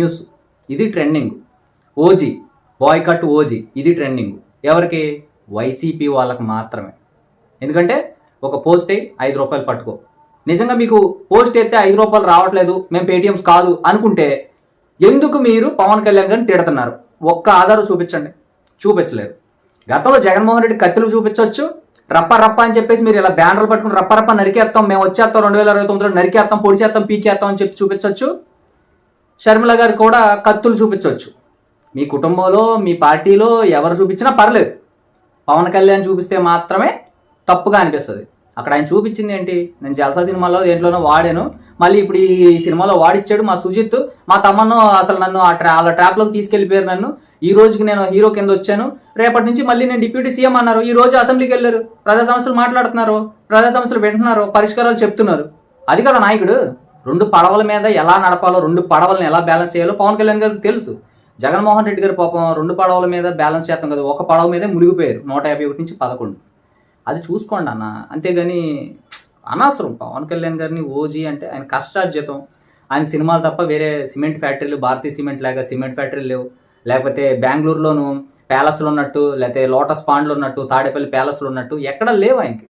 News. ఇది trending. OG boy cut OG ఇది trending. ఎవరికి? వైసీపీ వాళ్ళకి మాత్రమే. ఎందుకంటే ఒక పోస్ట్ అయ్యి ఐదు రూపాయలు పట్టుకో. నిజంగా మీకు పోస్ట్ అయితే ఐదు రూపాయలు రావట్లేదు మేము పేటిఎమ్స్ కాదు అనుకుంటే ఎందుకు మీరు పవన్ కళ్యాణ్ గారిని తిడుతున్నారు? ఒక్క ఆధారం చూపించండి. చూపించలేదు. గతంలో జగన్మోహన్ రెడ్డి కత్తులు చూపించవచ్చు రప్ప రప్ప అని చెప్పేసి మీరు ఇలా బ్యానర్లు పట్టుకుని రప్ప రప్ప నరికేస్తాం మేము వచ్చేస్తాం రెండు వేల ఇరవై తొమ్మిదిలో నరికేస్తాం పొడిచేస్తాం పీకేస్తాం అని చెప్పి చూపించవచ్చు షర్మిల గారు కూడా కత్తులు చూపించవచ్చు. మీ కుటుంబంలో మీ పార్టీలో ఎవరు చూపించినా పర్లేదు. పవన్ కళ్యాణ్ చూపిస్తే మాత్రమే తప్పుగా అనిపిస్తుంది. అక్కడ ఆయన చూపించింది ఏంటి? నేను జల్సా సినిమాలో దేంట్లోనో వాడాను. మళ్ళీ ఇప్పుడు ఈ సినిమాలో వాడిచ్చాడు మా సుజిత్. మా తమ్మను అసలు నన్ను ఆ ట్రా వాళ్ళ ట్రాప్లోకి తీసుకెళ్ళిపోయారు నన్ను. ఈ రోజుకి నేను హీరో కింద వచ్చాను. రేపటి నుంచి మళ్ళీ నేను డిప్యూటీ సీఎం అన్నారు. ఈ రోజు అసెంబ్లీకి వెళ్ళారు. ప్రజా సమస్యలు మాట్లాడుతున్నారు. ప్రజా సమస్యలు వింటున్నారు. పరిష్కారాలు చెప్తున్నారు. అది కదా నాయకుడు. రెండు పడవల మీద ఎలా నడపాలో రెండు పడవలను ఎలా బ్యాలెన్స్ చేయాలో పవన్ కళ్యాణ్ గారికి తెలుసు. జగన్మోహన్ రెడ్డి గారు పాపం రెండు పడవల మీద బ్యాలెన్స్ చేస్తాం కదా ఒక పడవ మీదే మునిగిపోయారు నూట యాభై ఒకటి నుంచి పదకొండు. అది చూసుకోండి అన్న. అంతేగాని అనవసరం పవన్ కళ్యాణ్ గారిని ఓజీ అంటే ఆయన కష్టార్జితం. ఆయన సినిమాలు తప్ప వేరే సిమెంట్ ఫ్యాక్టరీలు భారతీయ సిమెంట్ లాగా సిమెంట్ ఫ్యాక్టరీలు లేవు. లేకపోతే బెంగళూరులోను ప్యాలెస్లు ఉన్నట్టు లేకపోతే లోటస్ పాండ్లు ఉన్నట్టు తాడేపల్లి ప్యాలెస్లు ఉన్నట్టు ఎక్కడ లేవు ఆయనకి.